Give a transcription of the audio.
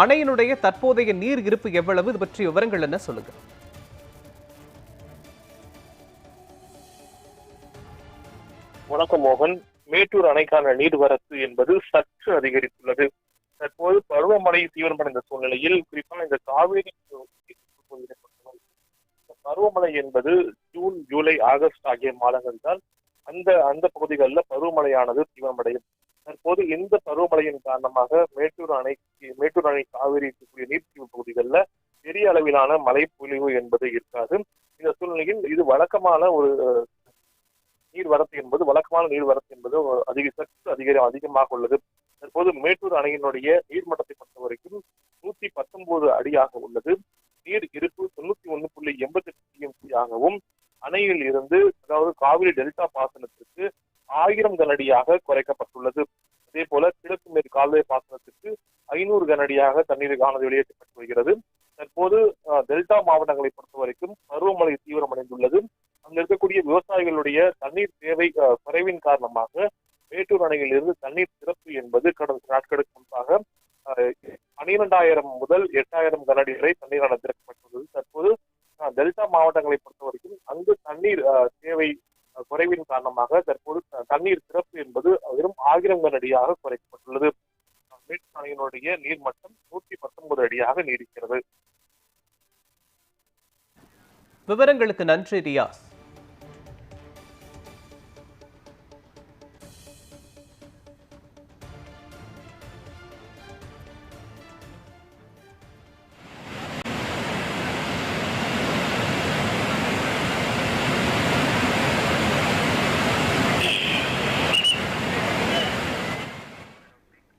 அணையினுடைய தற்போதைய நீர் இருப்பு எவ்வளவு? இது பற்றிய விவரங்கள் என்ன சொல்லுங்க. வணக்கம் மோகன். மேட்டூர் அணைக்கான நீர்வரத்து என்பது சற்று அதிகரித்துள்ளது. தற்போது பருவமழை தீவிரமடைந்த சூழ்நிலையில் குறிப்பாக இந்த காவிரி பருவமழை என்பது ஜூன் ஜூலை ஆகஸ்ட் ஆகிய மாதங்கள் தான் அந்த அந்த பகுதிகளில் பருவமழையானது தீவிரமடையும். தற்போது இந்த பருவமழையின் காரணமாக மேட்டூர் அணைக்கு மேட்டூர் அணை காவிரி இருக்கக்கூடிய நீர்த்தீவு பகுதிகளில் பெரிய அளவிலான மழை பொழிவு என்பது இருக்காது. இந்த சூழ்நிலையில் இது வழக்கமான ஒரு நீர்வரத்து என்பது வழக்கமான நீர்வரத்து என்பது அதிக சற்று அதிக அதிகமாக உள்ளது. தற்போது மேட்டூர் அணையினுடைய நீர்மட்டத்தை பொறுத்த வரைக்கும் நூத்தி பத்தொன்பது அடியாக உள்ளது. நீர் இருப்பு தொண்ணூத்தி ஒண்ணு புள்ளி எண்பத்தி எட்டு டிஎம்சி ஆகவும் அணையில் இருந்து அதாவது காவிரி டெல்டா பாசனத்திற்கு ஆயிரம் கனடியாக குறைக்கப்பட்டுள்ளது. அதே போல கிழக்கு மேற்கு கால்வாய் பாசனத்திற்கு ஐநூறு கனடியாக தண்ணீருக்கானது வெளியேற்றப்பட்டு வருகிறது. தற்போது டெல்டா மாவட்டங்களை பொறுத்த வரைக்கும் பருவமழை தீவிரமடைந்துள்ளது அங்கு இருக்கக்கூடிய விவசாயிகளுடைய தண்ணீர் தேவை குறைவின் காரணமாக மேட்டூர் அணையிலிருந்து தண்ணீர் திறப்பு என்பது கடந்த நாட்களுக்கு முன்பாக பனிரெண்டாயிரம் முதல் எட்டாயிரம் கனஅடி வரை தண்ணீரான திறக்கப்பட்டுள்ளது. தற்போது டெல்டா மாவட்டங்களை பொறுத்த வரைக்கும் அங்கு தண்ணீர் தேவை குறைவின் காரணமாக தற்போது தண்ணீர் திறப்பு என்பது வெறும் ஆயிரம் கனஅடியாக குறைக்கப்பட்டுள்ளது. மேட்டூர் அணையினுடைய நீர்மட்டம் நூற்றி பத்தொன்பது அடியாக நீடிக்கிறது. விவரங்களுக்கு நன்றி ரியாஸ்.